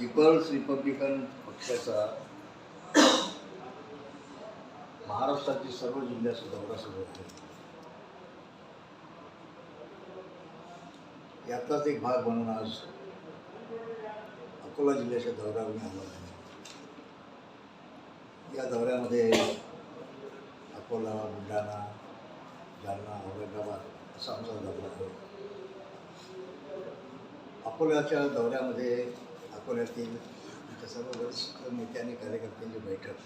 People's Republican पक्षाचा महाराष्ट्रातील सर्व जिल्ह्याचा दौरा सुरू आहे यातलाच एक भाग म्हणून आज अकोला जिल्ह्याच्या दौऱ्यावर मी आलो आहे. या दौऱ्यामध्ये अकोला बुलढाणा जालना औरंगाबाद असा आमचा दौरा आहे. अकोल्याच्या दौऱ्यामध्ये अकोल्यातील आमच्या सर्व वरिष्ठ नेते आणि कार्यकर्त्यांची बैठक.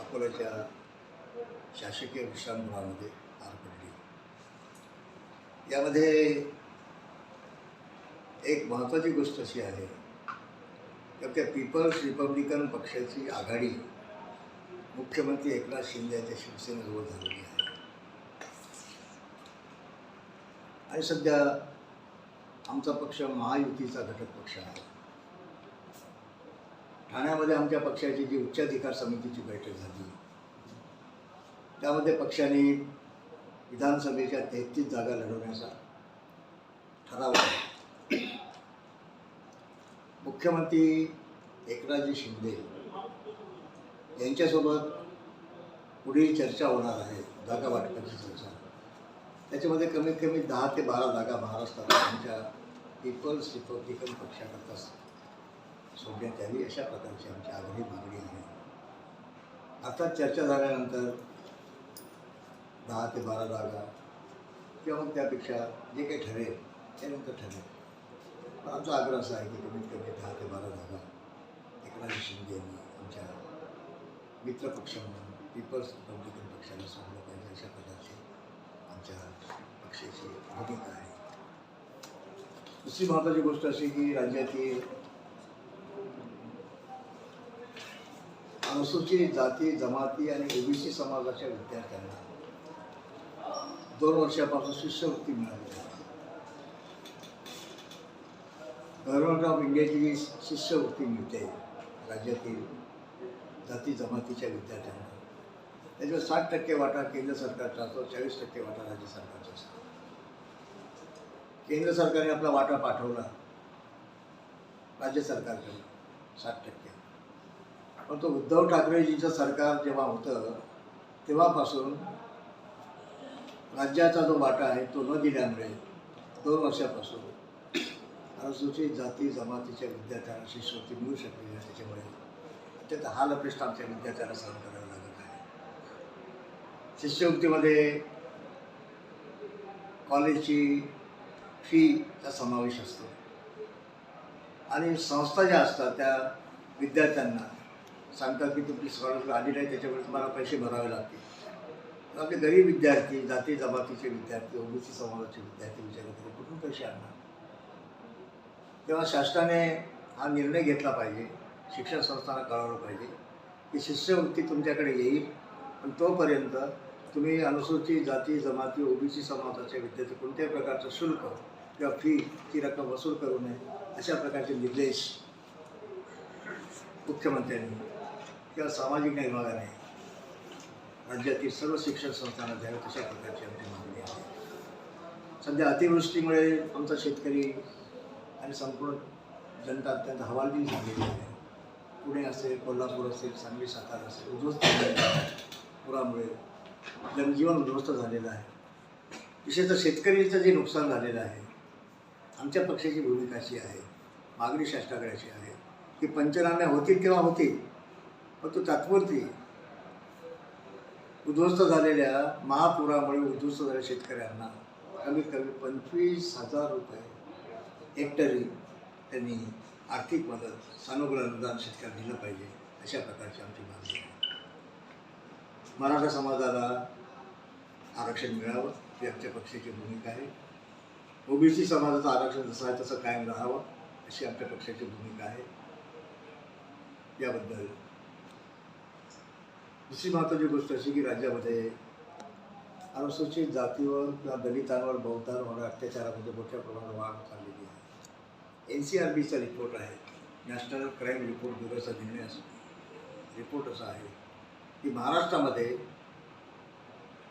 अकोल्याच्या शासकीय विश्रामगृहामध्ये पार पडली. यामध्ये एक महत्त्वाची गोष्ट अशी आहे तर त्या पीपल्स रिपब्लिकन पक्षाची आघाडी मुख्यमंत्री एकनाथ शिंदे यांच्या शिवसेनेजवळ झालेली आहे. आणि सध्या आमचा पक्ष महायुतीचा घटक पक्ष आहे. ठाण्यामध्ये आमच्या पक्षाची जी उच्चाधिकार समितीची बैठक झाली त्यामध्ये पक्षाने विधानसभेच्या तेहतीस जागा लढवण्याचा ठराव मुख्यमंत्री एकनाथजी शिंदे यांच्यासोबत पुढील चर्चा होणार आहे जागा वाटपाची चर्चा. त्याच्यामध्ये कमीत कमी दहा ते बारा जागा महाराष्ट्रात आमच्या पीपल्स रिपब्लिकन पक्षाकरता सोडण्यात यावी अशा प्रकारची आमची आग्रही मागणी आहे. आता चर्चा झाल्यानंतर दहा ते बारा जागा किंवा मग त्यापेक्षा जे काही ठरेल त्यानंतर ठरेल. आमचा आग्रह असा आहे की कमीत कमी दहा ते बारा जागा एकनाथ शिंदे यांनी आमच्या मित्रपक्ष म्हणून पीपल्स रिपब्लिकन पक्षाला सोडलं पाहिजे अशा प्रकारची आमच्या पक्षाची भूमिका आहे. दुसरी महत्त्वाची गोष्ट अशी की राज्यातील अनुसूचित जाती जमाती आणि ओबीसी समाजाच्या विद्यार्थ्यांना दोन वर्षापासून शिष्यवृत्ती मिळाली. गव्हर्नमेंट ऑफ इंडियाची जी शिष्यवृत्ती मिळते राज्यातील जाती जमातीच्या विद्यार्थ्यांना. त्याच्यावर साठ टक्के वाटा केंद्र सरकारचा असतो चाळीस टक्के वाटा राज्य सरकारचा केंद्र सरकारने आपला वाटा पाठवला. राज्य सरकारकडे साठ टक्के. पण तो उद्धव ठाकरेजीचं सरकार जेव्हा होतं तेव्हापासून राज्याचा जो वाटा आहे तो न दिल्यामुळे दोन वर्षापासून अनुसूचित जाती जमातीच्या विद्यार्थ्यांना शिष्यवृत्ती मिळू शकली नाही. त्याच्यामुळे अत्यंत हाल अपेष्ट आमच्या विद्यार्थ्यांना सहन करावं लागत आहे. शिष्यवृत्तीमध्ये कॉलेजची फीचा समावेश असतो. आणि संस्था ज्या असतात त्या विद्यार्थ्यांना सांगतात की तुमची स्कॉलरशिप आली नाही त्याच्यामुळे तुम्हाला पैसे भरावे लागतील. आपले गरीब विद्यार्थी जाती जमातीचे विद्यार्थी ओबीसी समाजाचे विद्यार्थी विचारले तरी कुठून पैसे आणणार? तेव्हा शासनाने हा निर्णय घेतला पाहिजे. शिक्षण संस्थांना कळवलं पाहिजे की शिष्यवृत्ती तुमच्याकडे येईल पण तोपर्यंत तुम्ही अनुसूचित जाती जमाती ओबीसी समाजाचे विद्यार्थी कोणत्याही प्रकारचं शुल्क किंवा फीची रक्कम वसूल करू नये अशा प्रकारचे निर्देश मुख्यमंत्र्यांनी किंवा सामाजिक न्याय विभागाने राज्यातील सर्व शिक्षण संस्थांना द्यावे तशा प्रकारची आमची मागणी आहे. सध्या अतिवृष्टीमुळे आमचा शेतकरी आणि संपूर्ण जनता अत्यंत हवालदिल झालेली आहे. पुणे असेल कोल्हापूर असेल सांगली सातारा असेल उद्ध्वस्त आहे. पुरामुळे जनजीवन उद्ध्वस्त झालेलं आहे. विशेषतः शेतकरीचं जे नुकसान झालेलं आहे आमच्या पक्षाची भूमिका अशी आहे मागणी शासनाकडे अशी आहे की पंचनामे होतील तेव्हा होतील पण तो तात्पुरती उद्ध्वस्त झालेल्या महापुरामुळे उद्ध्वस्त झालेल्या शेतकऱ्यांना कमीत कमी पंचवीस हजार रुपये हेक्टरी त्यांनी आर्थिक मदत सानुग्रह अनुदान शेतकऱ्यांना दिलं पाहिजे अशा प्रकारची आमची मागणी आहे. मराठा समाजाला आरक्षण मिळावं ही आमच्या पक्षाची भूमिका आहे. ओबीसी समाजाचं आरक्षण जसं आहे तसं कायम राहावं अशी आमच्या पक्षाची भूमिका आहे. याबद्दल दुसरी महत्त्वाची गोष्ट अशी की राज्यामध्ये अनुसूचित जातीवर किंवा दलितांवर बौद्धांवर होणाऱ्या अत्याचारामध्ये मोठ्या प्रमाणात वाढ चाललेली आहे. एन सी आर बीचा रिपोर्ट आहे नॅशनल क्राईम रिपोर्ट ब्युरोचा निर्णय असो रिपोर्ट असा आहे की महाराष्ट्रामध्ये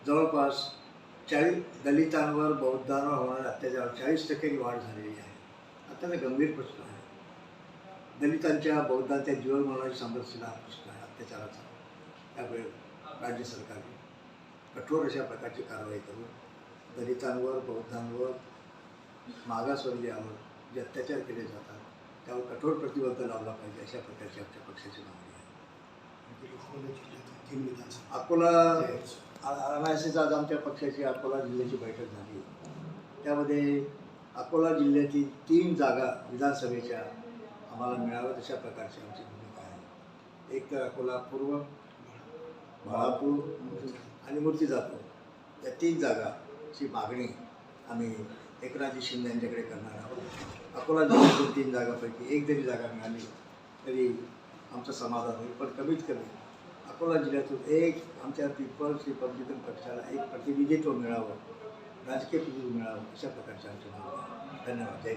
जवळपास चाळीस दलितांवर बौद्धांवर होणाऱ्या अत्याचार चाळीस टक्क्यांनी वाढ झालेली आहे. अत्यंत गंभीर प्रश्न आहे. दलितांच्या बौद्धांच्या जीवनमरणाची संघर्षाला हा प्रश्न आहे अत्याचाराचा. त्यामुळे राज्य सरकारने कठोर अशा प्रकारची कारवाई करून दलितांवर बौद्धांवर मागासवर्गीयावर जे अत्याचार केले जातात त्यावर कठोर प्रतिबंध लावला पाहिजे अशा प्रकारची आमच्या पक्षाची मागणी आहे. अकोला एम आय सीचा आज आमच्या पक्षाची अकोला जिल्ह्याची बैठक झाली. त्यामध्ये अकोला जिल्ह्यातील तीन जागा विधानसभेच्या आम्हाला मिळाव्यात अशा प्रकारची आमची भूमिका आहे. एक तर अकोला पूर्व बाळापूर आणि मूर्तिजापूर. या तीन जागाची मागणी आम्ही एकनाथजी शिंदे यांच्याकडे करणार आहोत. अकोला जिल्ह्यातील तीन जागापैकी एक जरी जागा मिळाली तरी आमचं समाधान होईल पण कमीत कमी अकोला जिल्ह्यातून एक आमच्या पीपल्स रिपब्लिकन पक्षाला एक प्रतिनिधित्व मिळावं राजकीय प्रतिनिधित्व मिळावं अशा प्रकारच्या आमच्या धन्यवाद. जय